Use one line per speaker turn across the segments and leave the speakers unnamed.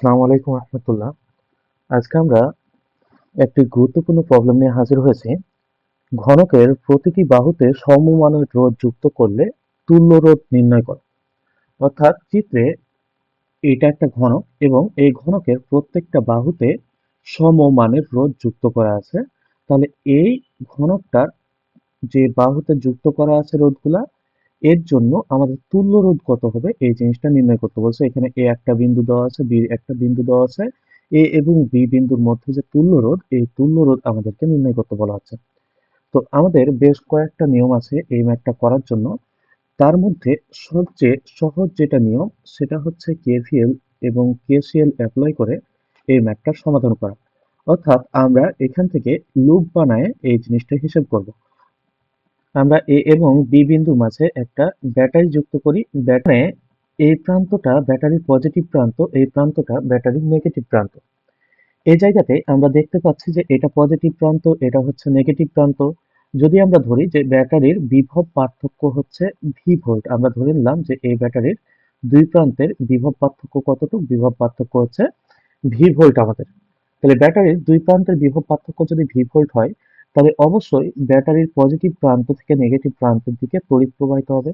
আসসালামু আলাইকুম রহমতুল্লাহ। আজকে আমরা একটি গুরুত্বপূর্ণ প্রবলেম নিয়ে হাজির হয়েছি। ঘনকের প্রতিটি বাহুতে সমমানের রোধ যুক্ত করলে তুল্য রোধ নির্ণয় করো। অর্থাৎ চিত্রে এটা একটা ঘনক এবং এই ঘনকের প্রত্যেকটা বাহুতে সমমানের রোধ যুক্ত করা আছে। তাহলে এই ঘনকটার যে বাহুতে যুক্ত করা আছে রোধগুলা এর জন্য আমাদের তুল্য রোধ কত হবে? এই জিনিসটা নির্ণয় করতে বলছে। এখানে এ একটা বিন্দু দেওয়া আছে, বি একটা বিন্দু দেওয়া আছে। এ এবং বি বিন্দুর মধ্যে যে তুল্য রোধ, এই তুল্য রোধ আমাদেরকে নির্ণয় করতে বলা হচ্ছে তো আমাদের বেশ কয়েকটা নিয়ম আছে এই ম্যাপটা করার জন্য। তার মধ্যে সবচেয়ে সহজ যেটা নিয়ম, সেটা হচ্ছে কেভিএল এবং কেসিএল অ্যাপ্লাই করে এই ম্যাথটার সমাধান করা। অর্থাৎ আমরা এখান থেকে লুপ বানায় এই জিনিসটা হিসেব করব। আমরা এ এবং বি বিন্দুর মাঝে একটা ব্যাটারি যুক্ত করি। ব্যাটারি এই প্রান্তটা ব্যাটারির পজিটিভ প্রান্ত, এই প্রান্তটা ব্যাটারির নেগেটিভ প্রান্ত। এই জায়গাতে আমরা দেখতে পাচ্ছি যে এটা পজিটিভ প্রান্ত, এটা হচ্ছে নেগেটিভ প্রান্ত। যদি আমরা ধরি যে ব্যাটারির বিভব পার্থক্য হচ্ছে ভি ভোল্ট আমরা ধরে নিলাম যে এই ব্যাটারির দুই প্রান্তের বিভব পার্থক্য কতটুকু? বিভব পার্থক্য হচ্ছে ভি ভোল্ট আমাদের। তাহলে ব্যাটারির দুই প্রান্তের বিভব পার্থক্য যদি ভি ভোল্ট হয় তাহলে অবশ্যই ব্যাটারির পজিটিভ প্রান্ত থেকে নেগেটিভ প্রান্তের দিকে তড়িৎ প্রবাহিত হবে।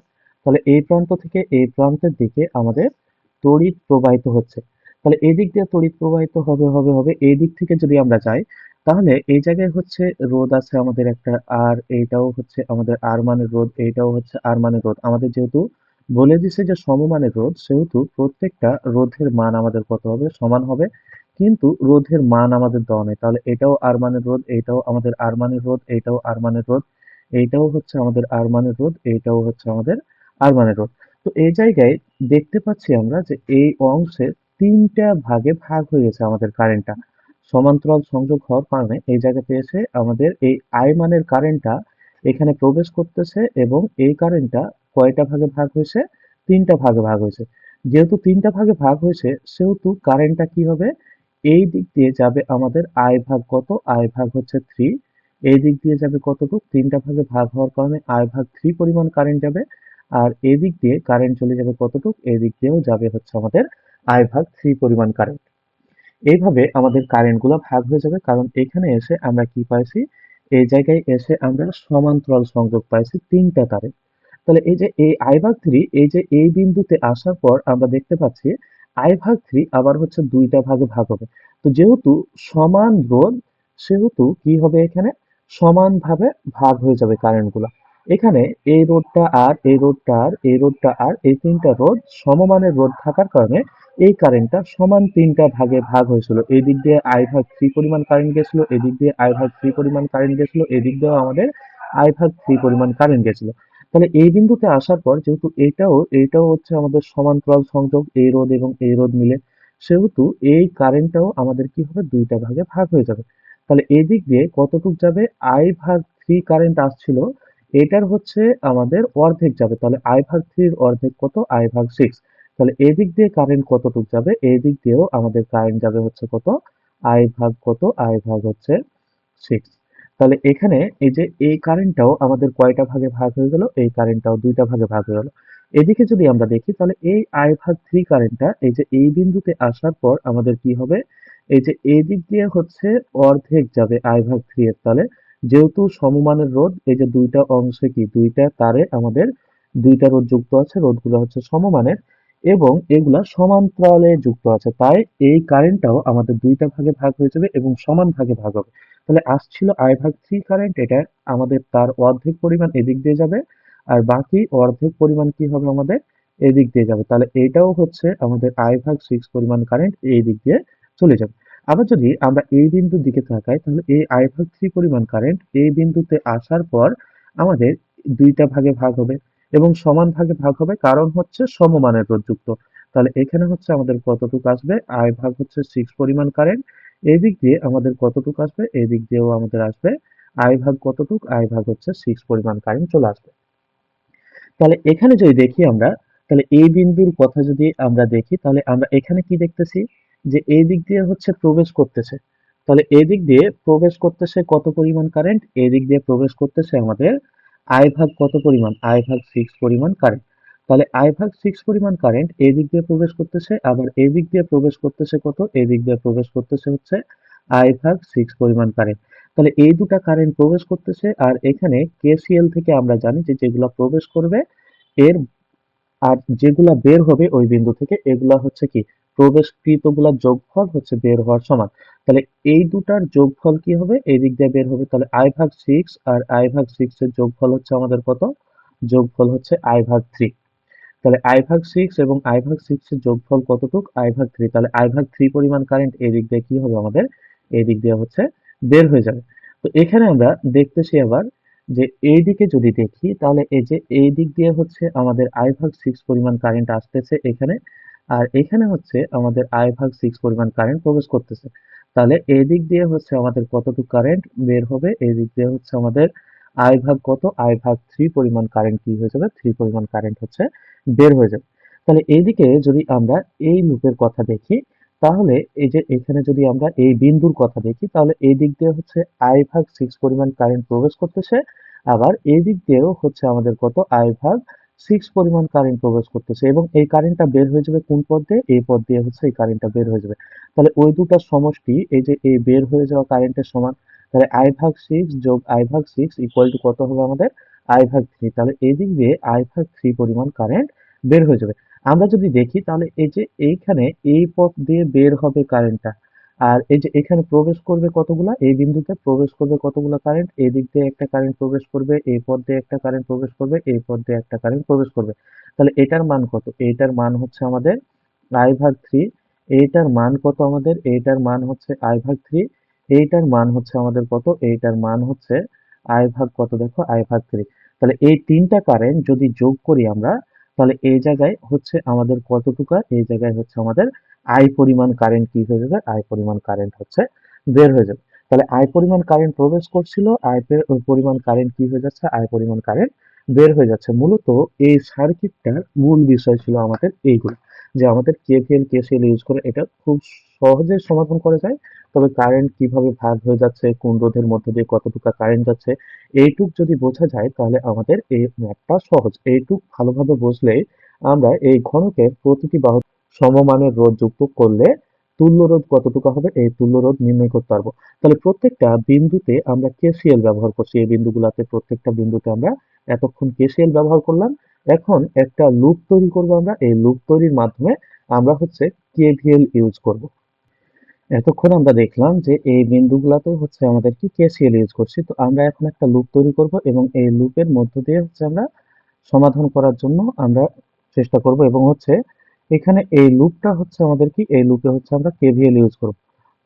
তাহলে এই প্রান্ত থেকে এই প্রান্তের দিকে আমাদের তড়িৎ প্রবাহিত হচ্ছে। তাহলে এই দিক দিয়ে তড়িৎ প্রবাহিত হবে হবে হবে এই দিক থেকে যদি আমরা যাই, তাহলে এই জায়গায় হচ্ছে রোধ আছে আমাদের একটা আর এইটাও হচ্ছে আমাদের আর মানের রোধ, এইটাও হচ্ছে আর মানের রোধ। আমাদের যেহেতু বলে দিছে যে সমমানের রোধ, সেহেতু প্রত্যেকটা রোধের মান আমাদের কত হবে? সমান হবে। কিন্তু রোধের মান আমাদের দেওয়া নেই। তাহলে এটাও আর মানের রোধ এইটাও আমাদের আর মানের রোধ এইটাও আর মানের রোধ এইটাও হচ্ছে আমাদের আর মানের রোধ এইটাও হচ্ছে আমাদের আর মানের রোধ। তো এই জায়গায় দেখতে পাচ্ছি আমরা যে এই অংশে তিনটা ভাগে ভাগ হয়ে গেছে আমাদের কারেন্টটা। সমান্তরাল সংযোগ হওয়ার কারণে এই জায়গাতে এসে আমাদের এই আই মানের কারেন্টটা এখানে প্রবেশ করতেছে এবং এই কারেন্টটা কয়টা ভাগে ভাগ হয়েছে? তিনটা ভাগে ভাগ হয়েছে। যেহেতু তিনটা ভাগে ভাগ হয়েছে, সেহেতু কারেন্টটা কি হবে? এই দিক দিয়ে যাবে আমাদের আয় ভাগ কত? আয় ভাগ হচ্ছে থ্রি এই দিক দিয়ে যাবে কতটুকু? তিনটা ভাগে ভাগ হওয়ার কারণে আয় ভাগ থ্রি পরিমাণ কারেন্ট যাবে। আর এদিক দিয়ে কারেন্ট চলে যাবে কতটুকু? এই দিক দিয়েও যাবে হচ্ছে আমাদের আয় ভাগ থ্রি পরিমাণ কারেন্ট এইভাবে আমাদের কারেন্টগুলো ভাগ হয়ে যাবে। কারণ এখানে এসে আমরা কি পাইছি? এই জায়গায় এসে আমরা সমান্তরাল সংযোগ পাইছি তিনটা তারে। তাহলে এই যে এই আই ভাগ থ্রি এই যে এই বিন্দুতে আসার পর আমরা দেখতে পাচ্ছি আই ভাগ থ্রি আবার হচ্ছে দুইটা ভাগে ভাগ হবে। তো যেহেতু সমান রোধ, সেহেতু কি হবে এখানে? সমানভাবে ভাগ হয়ে যাবে কারেন্টগুলো এখানে এই রোডটা আর এই রোডটা আর এই রোডটা আর এই তিনটা রোড সমমানের রোড থাকার কারণে এই কারেন্টটা সমান তিনটা ভাগে ভাগ হয়েছিল। এই দিক দিয়ে আই ভাগ থ্রি পরিমাণ কারেন্ট গেছিল এদিক দিয়ে আই ভাগ থ্রি পরিমাণ কারেন্ট গেছিল এদিক দিয়েও আমাদের আই ভাগ থ্রি পরিমাণ কারেন্ট গেছিল। তাহলে এই বিন্দুতে আসার পর যেহেতু এটাও এইটাও হচ্ছে আমাদের সমান্তরাল সংযোগ এই রোধ এবং এই রোধ মিলে, সেহেতু এই কারেন্টটাও আমাদের কি হবে? দুইটা ভাগে ভাগ হয়ে যাবে। তাহলে এই দিক দিয়ে কতটুক যাবে? আই ভাগ থ্রি কারেন্ট আসছিল, এটার হচ্ছে আমাদের অর্ধেক যাবে। তাহলে আই ভাগ থ্রির অর্ধেক কত? আই ভাগ সিক্স তাহলে এই দিক দিয়ে কারেন্ট কতটুক যাবে? এই দিক দিয়েও আমাদের কারেন্ট যাবে হচ্ছে কত? আই ভাগ কত? আই ভাগ হচ্ছে সিক্স তাহলে এখানে এই যে এই কারেন্টটাও আমাদের কয়টা ভাগে ভাগ হয়ে গেল? এই কারেন্টটাও দুইটা ভাগে ভাগ হয়ে গেল। এদিকে যদি আমরা দেখি, তাহলে এই আই ভাগ থ্রি কারেন্টটা এই যে এই বিন্দুতে আসার পর আমাদের কি হবে? এই যে এই দিক দিয়ে হচ্ছে অর্ধেক যাবে আই ভাগ থ্রি এর। তাহলে যেহেতু সমমানের রোধ, এই যে দুইটা অংশে কি? দুইটা তারে আমাদের, দুইটা রোধ যুক্ত আছে, রোধগুলো হচ্ছে সমমানের। এবং এগুলা সমান্তরালে যুক্ত আছে। তাই এই কারেন্টটাও আমাদের দুইটা ভাগে ভাগ হয়ে যাবে এবং সমান ভাগে ভাগ হবে। তাহলে আসছিল আই ভাগ থ্রি কারেন্ট এটা আমাদের তার অর্ধেক পরিমাণ এদিক দিয়ে যাবে আর বাকি অর্ধেক পরিমাণ কি হবে আমাদের এদিক দিয়ে যাবে। তাহলে এইটাও হচ্ছে আমাদের আই ভাগ সিক্স পরিমাণ কারেন্ট এই দিক দিয়ে চলে যাবে। আবার যদি আমরা এই বিন্দুর দিকে তাকাই, তাহলে এই আই ভাগ থ্রি পরিমাণ কারেন্ট এই বিন্দুতে আসার পর আমাদের দুইটা ভাগে ভাগ হবে। এবং সমান ভাগে ভাগ হবে, কারণ হচ্ছে সমমানের রোধ যুক্ত তাহলে এখানে হচ্ছে আমাদের কতটুকু আসবে? আই ভাগ হচ্ছে সিক্স পরিমাণ কারেন্ট এই দিক দিয়ে আমাদের কতটুকু আসবে? এই দিক দিয়েও আমাদের আসবে। আই ভাগ কতটুক? আই ভাগ হচ্ছে সিক্স পরিমাণ কারেন্ট চলে আসবে। তাহলে এখানে যদি দেখি আমরা, তাহলে এই বিন্দুর কথা যদি আমরা দেখি, তাহলে আমরা এখানে কি দেখতেছি? যে এই দিক দিয়ে হচ্ছে প্রবেশ করতেছে। তাহলে এই দিক দিয়ে প্রবেশ করতেছে কত পরিমাণ কারেন্ট এই দিক দিয়ে প্রবেশ করতেছে আমাদের আই ভাগ কত পরিমাণ? আই ভাগ সিক্স পরিমাণ কারেন্ট তাহলে আই ভাগ সিক্স পরিমাণ কারেন্ট এই দিক দিয়ে প্রবেশ করতেছে, আবার এই দিক দিয়ে প্রবেশ করতেছে কত? এই দিক দিয়ে প্রবেশ করতেছে হচ্ছে আই ভাগ সিক্স পরিমাণ কারেন্ট তাহলে এই দুটা কারেন্ট প্রবেশ করতেছে, আর এখানে কেসিএল থেকে আমরা জানি যে যেগুলা প্রবেশ করবে, এর আর যেগুলা বের হবে ওই বিন্দু থেকে, এগুলা হচ্ছে কি? প্রবেশকৃতগুলা যোগফল হচ্ছে বের হওয়ার সমান। তাহলে এই দুটার যোগফল কি হবে? এই দিক দিয়ে বের হবে। তাহলে আই ভাগ সিক্স আর আই ভাগ সিক্স এর যোগফল হচ্ছে আমাদের কত? যোগফল হচ্ছে আই ভাগ থ্রি তাহলে আই ভাগ সিক্স এবং আই ভাগ সিক্স এর যোগফল কতটুক? আই ভাগ থ্রি তাহলে আই ভাগ থ্রি পরিমাণ কারেন্ট এই দিক দিয়ে কি হবে আমাদের? এই দিক দিয়ে হচ্ছে বের হয়ে যাবে। তো এখানে আমরা দেখতেছি আবার যে এই দিকে যদি দেখি, তাহলে এই যে এই দিক দিয়ে হচ্ছে আমাদের আই ভাগ সিক্স পরিমাণ কারেন্ট আসতেছে এখানে আর এখানে হচ্ছে আমাদের আই ভাগ সিক্স পরিমাণ কারেন্ট প্রবেশ করতেছে। তাহলে এই দিক দিয়ে হচ্ছে আমাদের কতটুকু কারেন্ট বের হবে? এই দিক দিয়ে হচ্ছে আমাদের আই ভাগ কত? আই ভাগ থ্রি পরিমাণ কারেন্ট কি হয়ে যাবে? থ্রি পরিমাণ কারেন্ট হচ্ছে বের হয়ে যাবে। তাহলে এইদিকে যদি আমরা এই লুপের কথা দেখি, তাহলে এই যে এখানে যদি আমরা এই বিন্দুর কথা দেখি, তাহলে এই দিক দিয়ে হচ্ছে আই ভাগ সিক্স পরিমাণ কারেন্ট প্রবেশ করতেছে। আবার এই দিক দিয়েও হচ্ছে আমাদের কত? আই ভাগ সিক্স পরিমাণ কারেন্ট প্রবেশ করতেছে এবং এই কারেন্টটা বের হয়ে যাবে কোন পথ দিয়ে? এই পথ দিয়ে হচ্ছে এই কারেন্টটা বের হয়ে যাবে। তাহলে ওই দুটার সমষ্টি, এই যে এই বের হয়ে যাওয়া কারেন্টের সমান, তাহলে আই ভাগ সিক্স যোগ আই ভাগ সিক্স ইকুয়াল টু কত হবে আমাদের? আই ভাগ থ্রি তাহলে এই দিক দিয়ে আই ভাগ থ্রি পরিমাণ কারেন্ট বের হয়ে যাবে। আমরা যদি দেখি, তাহলে এই যে এইখানে এই পথ দিয়ে বের হবে কারেন্টটা আর এই যে এখানে প্রবেশ করবে কতগুলা? এই বিন্দুতে প্রবেশ করবে কতগুলা কারেন্ট এই দিক দিয়ে একটা কারেন্ট প্রবেশ করবে, এই পথ দিয়ে একটা কারেন্ট প্রবেশ করবে, এই পথ দিয়ে একটা কারেন্ট প্রবেশ করবে। তাহলে এটার মান কত? এইটার মান হচ্ছে আমাদের আই ভাগ থ্রি এইটার মান কত আমাদের? এইটার মান হচ্ছে আই ভাগ থ্রি এইটার মান হচ্ছে আমাদের কত? এইটার মান হচ্ছে আই ভাগ কত? দেখো আই ভাগ থ্রি তাহলে এই তিনটা কারেন্ট যদি যোগ করি আমরা, তাহলে এই জায়গায় হচ্ছে আমাদের কতটুকু? এই জায়গায় হচ্ছে আমাদের আই পরিমাণ কারেন্ট কি হয়ে যাবে? আই পরিমাণ কারেন্ট হচ্ছে বের হয়ে যাবে। তাহলে আয় পরিমাণ কারেন্ট প্রবেশ করছিল আই পরিমাণ কারেন্ট কি হয়ে যাচ্ছে? আয় পরিমাণ কারেন্ট বের হয়ে যাচ্ছে। মূলত এই সার্কিটটার মূল বিষয় ছিল আমাদের এইগুলো, যে আমাদের কেভিএল কেসিএল ইউজ করে এটা খুব সহজে সমাধান করা যায়। তবে কারেন্ট কীভাবে ভাগ হয়ে যাচ্ছে, কোন রোধের মধ্যে দিয়ে কতটুকু কারেন্ট যাচ্ছে, এইটুক যদি বোঝা যায় তাহলে আমাদের এই ম্যাপটা সহজ। এইটুক ভালোভাবে বুঝলে আমরা এই ঘনকের প্রতিটি বাহু সমমানের রোধ যুক্ত করলে তুল্য রোধ কতটুকু হবে? এই তুল্য রোধ নির্ণয় করতে পারব। তাহলে প্রত্যেকটা বিন্দুতে আমরা কেসিএল ব্যবহার করছি। এই বিন্দুগুলোতে প্রত্যেকটা বিন্দুতে আমরা এতক্ষণ কেসিএল ব্যবহার করলাম। এখন একটা লুপ তৈরি করব আমরা। এই লুপ তৈরির মাধ্যমে আমরা হচ্ছে কেভিএল ইউজ করব। এতক্ষণ আমরা দেখলাম যে এই বিন্দুগুলোতে হচ্ছে আমাদের কি কেসিএল ইউজ করছি। তো আমরা এখন একটা লুপ তৈরি করব এবং এই লুপের মধ্য দিয়ে হচ্ছে আমরা সমাধান করার জন্য আমরা চেষ্টা করব এবং হচ্ছে এখানে এই লুপটা হচ্ছে আমাদের কি? এই লুপে হচ্ছে আমরা কেভিএল ইউজ করব।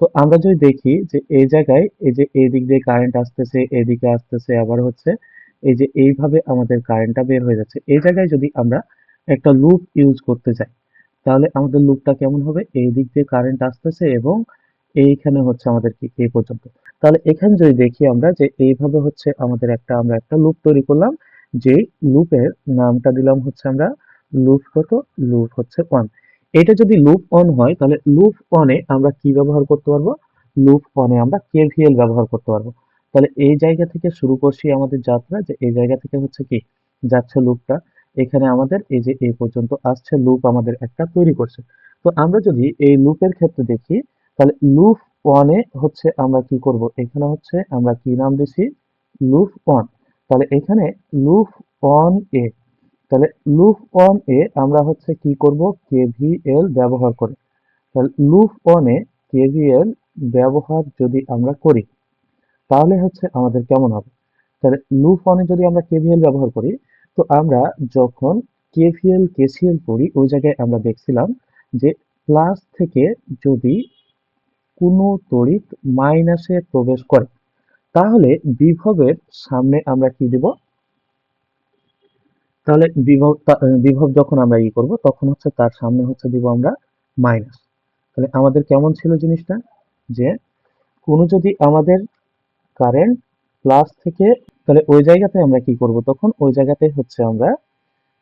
তো আমরা যদি দেখি যে এই জায়গায় এই যে এই দিক দিয়ে কারেন্ট আসতেছে, এদিকে আসতেছে, আবার হচ্ছে এই যে এইভাবে আমাদের কারেন্টটা বের হয়ে যাচ্ছে, এই জায়গায় যদি আমরা একটা লুপ ইউজ করতে যাই তাহলে আমাদের লুপটা কেমন হবে? এই দিক দিয়ে কারেন্ট আসতেছে এবং এইখানে হচ্ছে আমাদের কি? এই পর্যন্ত। তাহলে এখানে যদি দেখি আমরা যে এইভাবে হচ্ছে আমাদের একটা, আমরা একটা লুপ তৈরি করলাম, যে লুপের নামটা দিলাম হচ্ছে আমরা লুপ কত? লুপ হচ্ছে ওয়ান এটা যদি লুপ অন হয়, তাহলে লুপ অনে আমরা কি ব্যবহার করতে পারব? লুপ অনে আমরা কেভিএল ব্যবহার করতে পারব। তাহলে এই জায়গা থেকে শুরু করছি আমাদের যাত্রা, যে এই জায়গা থেকে হচ্ছে কি? যাচ্ছে লুপটা এখানে আমাদের এই যে এই পর্যন্ত আসছে লুপ আমাদের একটা তৈরি করছে। তো আমরা যদি এই লুপের ক্ষেত্রে দেখি, তাহলে লুপ ওয়ানে হচ্ছে আমরা কি করব? এখানে হচ্ছে আমরা কি নাম দিছি? লুপ ওয়ান তাহলে এখানে লুপ অন এ তাহলে লুপ অন এ আমরা হচ্ছে কি করব? কেভিএল ব্যবহার করে। তাহলে লুপ অনে কেভিএল ব্যবহার যদি আমরা করি, তাহলে হচ্ছে আমাদের কেমন হবে? তাহলে লুপ অনে যদি আমরা কেভিএল ব্যবহার করি, তো আমরা যখন কেভিএল কেসিএল করি ওই জায়গায় আমরা দেখছিলাম যে প্লাস থেকে যদি কোনো তড়িৎ মাইনাসে প্রবেশ করে, তাহলে বিভবের সামনে আমরা কি দেব? তাহলে বিভব বিভব যখন আমরা ই করব, তখন হচ্ছে তার সামনে হচ্ছে দিব আমরা মাইনাস তাহলে আমাদের কেমন ছিল জিনিসটা? যে কোনো যদি আমাদের কারেন্ট প্লাস থেকে, তাহলে ওই জায়গাতে আমরা কি করব তখন? ওই জায়গাতে হচ্ছে আমরা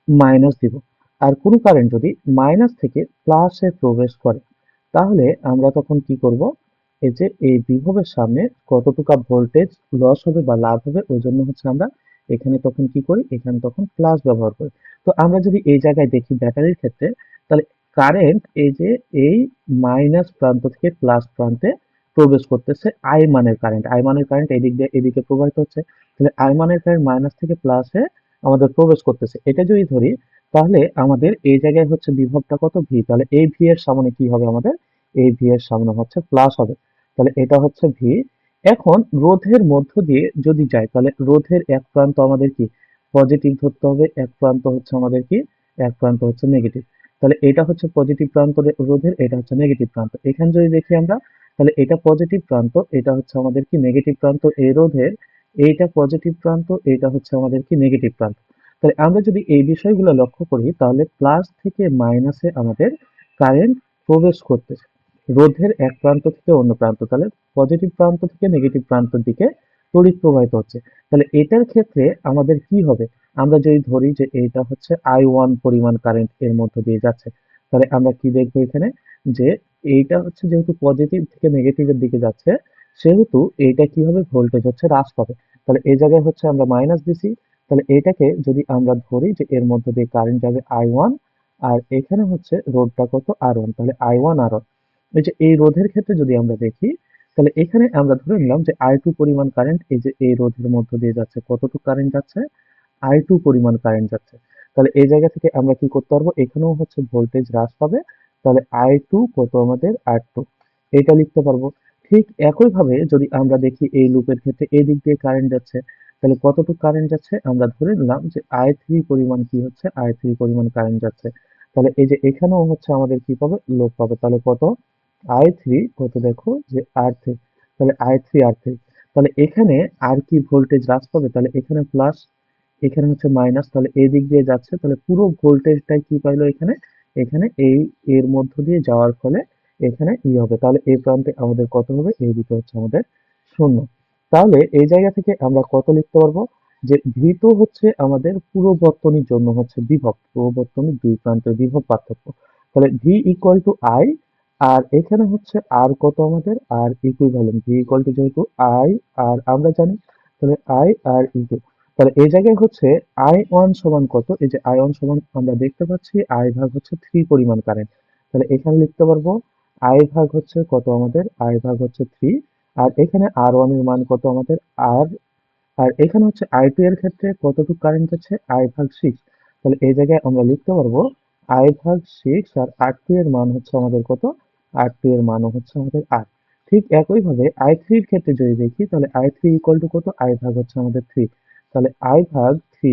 মাইনাস দিব। আর কোনো কারেন্ট যদি মাইনাস থেকে প্লাসে প্রবেশ করে, তাহলে আমরা তখন কি করব? এই যে এই বিভবের সামনে কতটুকু ভোল্টেজ লস হবে বা লাভ হবে, ওই জন্য হচ্ছে আমরা এখানে তখন কি করি? এখানে তখন প্লাস ব্যবহার করি। তো আমরা যদি এই জায়গায় দেখি ব্যাটারির ক্ষেত্রে, তাহলে কারেন্ট এই যে এই মাইনাস প্রান্ত থেকে প্লাস প্রান্তে প্রবেশ করতেছে আই মানের কারেন্ট আই মানের কারেন্ট এদিক দিয়ে এদিকে প্রবাহিত হচ্ছে। তাহলে আই মানের কারেন্ট মাইনাস থেকে প্লাসে আমাদের প্রবেশ করতেছে। এটা যদি ধরি, তাহলে আমাদের এই জায়গায় হচ্ছে বিভবটা কত? ভি তাহলে এই ভি এর সামনে কি হবে আমাদের? এই ভি এর সামনে হচ্ছে প্লাস হবে। তাহলে এটা হচ্ছে ভি এখন রোধের মধ্য দিয়ে যদি যায় তাহলে রোধের এক প্রান্ত আমাদের কি? পজিটিভ ধরতে হবে, এক প্রান্ত হচ্ছে আমাদের কি? এক প্রান্ত হচ্ছে নেগেটিভ তাহলে এটা হচ্ছে পজিটিভ প্রান্ত রোধের, এটা হচ্ছে নেগেটিভ প্রান্ত। এখানে যদি দেখি আমরা, তাহলে এটা পজিটিভ প্রান্ত, এটা হচ্ছে আমাদের কি নেগেটিভ প্রান্ত? এই রোধের, এইটা পজিটিভ প্রান্ত, এটা হচ্ছে আমাদের কি নেগেটিভ প্রান্ত। তাহলে আমরা যদি এই বিষয়গুলো লক্ষ্য করি, তাহলে প্লাস থেকে মাইনাসে আমাদের কারেন্ট প্রবেশ করতেছে। রোধের এক প্রান্ত থেকে অন্য প্রান্ত, তাহলে পজিটিভ প্রান্ত থেকে নেগেটিভ প্রান্তের দিকে তড়িৎ প্রবাহিত হচ্ছে। তাহলে এটার ক্ষেত্রে আমাদের কি হবে? আমরা যদি ধরি যে এইটা হচ্ছে আই ওয়ান পরিমাণ কারেন্ট এর মধ্য দিয়ে যাচ্ছে, তাহলে আমরা কি দেখব এখানে? যে এইটা হচ্ছে যেহেতু পজিটিভ থেকে নেগেটিভের দিকে যাচ্ছে, সেহেতু এইটা কি হবে? ভোল্টেজ হচ্ছে হ্রাস পাবে। তাহলে এই জায়গায় হচ্ছে আমরা মাইনাস দিছি, তাহলে এটাকে যদি আমরা ধরি যে এর মধ্য দিয়ে কারেন্ট যাবে আই ওয়ান আর এখানে হচ্ছে রোডটা কত? আর ওয়ান তাহলে আই ওয়ান আর ওয়ান এই যে এই রোধের ক্ষেত্রে যদি আমরা দেখি, তাহলে এখানে আমরা ধরে নিলাম যে আই টু পরিমাণ কারেন্ট এই যে এই রোধের মধ্য দিয়ে যাচ্ছে, কতটুকু কারেন্ট যাচ্ছে? আই টু পরিমাণ কারেন্ট যাচ্ছে। তাহলে এই জায়গা থেকে আমরা কি করতে পারব? এখানেও হচ্ছে ভোল্টেজ হ্রাস পাবে। তাহলে আই টু কত আমাদের? আর টু এটা লিখতে পারব। ঠিক একইভাবে যদি আমরা দেখি এই লুপের ক্ষেত্রে এই দিক দিয়ে কারেন্ট যাচ্ছে, তাহলে কতটুকু কারেন্ট যাচ্ছে? আমরা ধরে নিলাম যে আই থ্রি পরিমাণ কি হচ্ছে? আই থ্রি পরিমাণ কারেন্ট যাচ্ছে। তাহলে এই যে এখানেও হচ্ছে আমাদের কি পাবে? লোপ পাবে। তাহলে কত? আই থ্রি কত দেখো যে আর থ্রি তাহলে আই থ্রি আর থ্রি তাহলে এখানে আর কি ভোল্টেজ হ্রাস পাবে? তাহলে এখানে প্লাস এখানে হচ্ছে মাইনাস তাহলে এই দিক দিয়ে যাচ্ছে। তাহলে পুরো ভোল্টেজটাই কি পাইলো এখানে? এখানে এই, এর মধ্য দিয়ে যাওয়ার ফলে এখানে ই হবে। তাহলে এই প্রান্তে আমাদের কত হবে? এই দিকে হচ্ছে আমাদের শূন্য। তাহলে এই জায়গা থেকে আমরা কত লিখতে পারব? যে ভি হচ্ছে আমাদের পুরো বর্তনীর জন্য হচ্ছে বিভব। পুরো বর্তনীর দুই প্রান্তের বিভব পার্থক্য। তাহলে V equal to I R এখানে হচ্ছে আর কত আমাদের? R equivalent V equal to যেহেতু আই আর আমরা জানি তাহলে আই আর ইকু তাহলে এই জায়গায় হচ্ছে আই ওয়ান সমান কত? এই যে আই ওয়ান সমান আমরা দেখতে পাচ্ছি আই ভাগ হচ্ছে থ্রি পরিমাণ কারেন্ট তাহলে এখানে লিখতে পারব আই ভাগ হচ্ছে কত আমাদের? আই ভাগ হচ্ছে থ্রি আর এখানে আর ওয়ানের মান কত আমাদের? আর আর এখানে হচ্ছে আই টু এর ক্ষেত্রে কতটুকু কারেন্ট যাচ্ছে আই ভাগ সিক্স তাহলে এই জায়গায় আমরা লিখতে পারব আই ভাগ সিক্স আর আর টু এর মান হচ্ছে আমাদের কত? আর টু এর মানও হচ্ছে আমাদের আর ঠিক একইভাবে আই থ্রির ক্ষেত্রে যদি দেখি, তাহলে আই থ্রি ইকুয়াল টু কত? আই ভাগ হচ্ছে আমাদের থ্রি তাহলে আই ভাগ থ্রি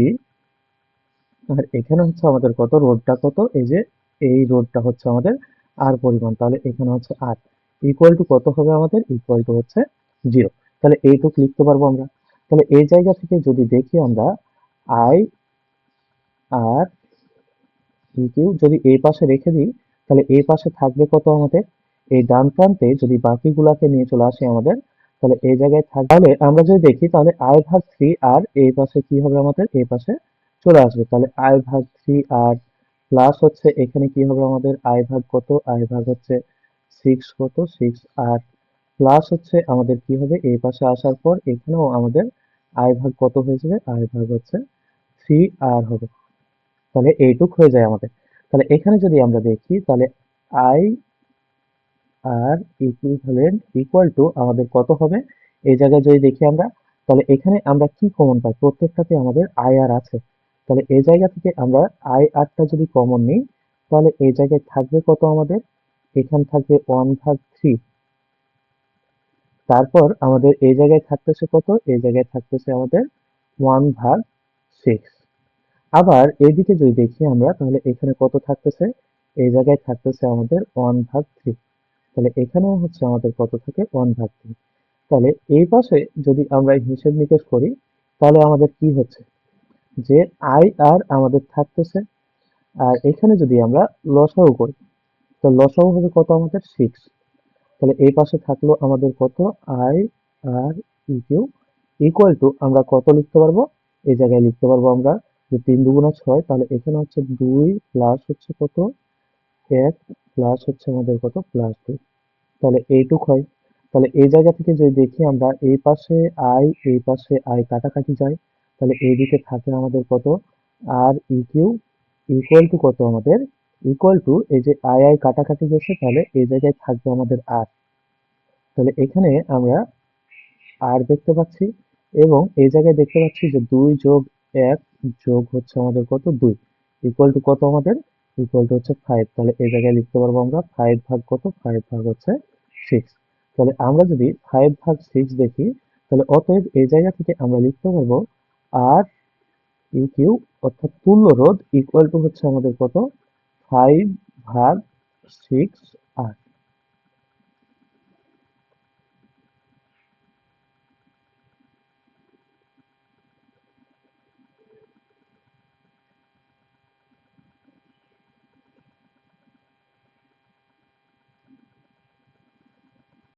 আর এখানে হচ্ছে আমাদের কত? রোডটা কত? এই যে এই রোডটা হচ্ছে আমাদের আর পরিমাণ। তাহলে এখানে হচ্ছে আর ইকুয়াল টু কত হবে আমাদের? ইকুয়াল টু হচ্ছে জিরো তাহলে এই এইটুকু লিখতে পারব আমরা। তাহলে এই জায়গা থেকে যদি দেখি আমরা আই আর কিউ যদি এই পাশে রেখে দিই তাহলে এই পাশে থাকবে কত আমাদের? এই ডান প্রান্তে যদি বাকিগুলাকে নিয়ে চলে আসে আমাদের, তাহলে এই জায়গায় থাকবে তাহলে আমরা যদি দেখি, তাহলে আই ভাগ থ্রি আর এই পাশে কি হবে আমাদের? এই পাশে চলে আসবে। তাহলে আই ভাগ থ্রি আর প্লাস হচ্ছে এখানে কি হবে আমাদের? আই ভাগ কত? আই ভাগ হচ্ছে সিক্স কত? সিক্স আর প্লাস হচ্ছে আমাদের কি হবে? এই পাশে আসার পর এখানেও আমাদের আই ভাগ কত হয়ে যাবে? আই ভাগ হচ্ছে থ্রি আর হবে। তাহলে এইটুক হয়ে যায় আমাদের। তাহলে এখানে যদি আমরা দেখি, তাহলে I R equivalent equal to আমাদের কত হবে? এই জায়গায় যদি দেখি আমরা, তাহলে এখানে আমরা কি কমন পাই? প্রত্যেকটাতে আমাদের আই আর আছে। তাহলে এই জায়গা থেকে আমরা আই আরটা যদি কমন নিই, তাহলে এই জায়গায় থাকবে কত আমাদের? এখানে থাকবে ওয়ান ভাগ থ্রি তারপর আমাদের এই জায়গায় থাকতেছে কত? এই জায়গায় থাকতেছে আমাদের ওয়ান ভাগ সিক্স আবার এদিকে যদি দেখি আমরা, তাহলে এখানে কত থাকতেছে? এই জায়গায় থাকতেছে আমাদের ওয়ান ভাগ থ্রি তাহলে এখানেও হচ্ছে আমাদের কত থাকে? ওয়ান ভাগ থ্রি তাহলে এই পাশে যদি আমরা হিসেব নিকেশ করি, তাহলে আমাদের কি হচ্ছে? যে আই আর আমাদের থাকতেছে। আর এখানে যদি আমরা লসাও করি, তো লসাও হবে কত আমাদের? সিক্স তাহলে এই পাশে থাকল আমাদের কত? I R eq equal to আমরা কত লিখতে পারব? এই জায়গায় লিখতে পারব আমরা যে তিন দুগুণা ছয়, তাহলে এখানে হচ্ছে দুই প্লাস হচ্ছে কত? এক প্লাস হচ্ছে আমাদের কত? প্লাস দুই। তাহলে এইটুক হয়। তাহলে এই জায়গা থেকে যদি দেখি আমরা, এই পাশে আই এই পাশে আই কাটাকাটি যায় তাহলে এইদিকে থাকে আমাদের কত? R E Q equal to কত আমাদের? ইকুয়াল টু এই যে আই আই কাটাকাটি গেছে, তাহলে এই জায়গায় থাকবে আমাদের আর তাহলে এখানে আমরা আর দেখতে পাচ্ছি এবং এই জায়গায় দেখতে পাচ্ছি যে দুই যোগ এক যোগ হচ্ছে আমাদের কত? দুই। ইকুয়াল টু কত আমাদের? ইকুয়াল টু হচ্ছে ফাইভ তাহলে এই জায়গায় লিখতে পারব আমরা ফাইভ ভাগ কত? ফাইভ ভাগ হচ্ছে সিক্স তাহলে আমরা যদি ফাইভ ভাগ সিক্স দেখি, তাহলে অতএব এই জায়গা থেকে আমরা লিখতে পারব আর ই কিউ অর্থাৎ তুল্য রোধ ইকুয়াল টু হচ্ছে আমাদের কত? ফাইভ ভাগ সিক্স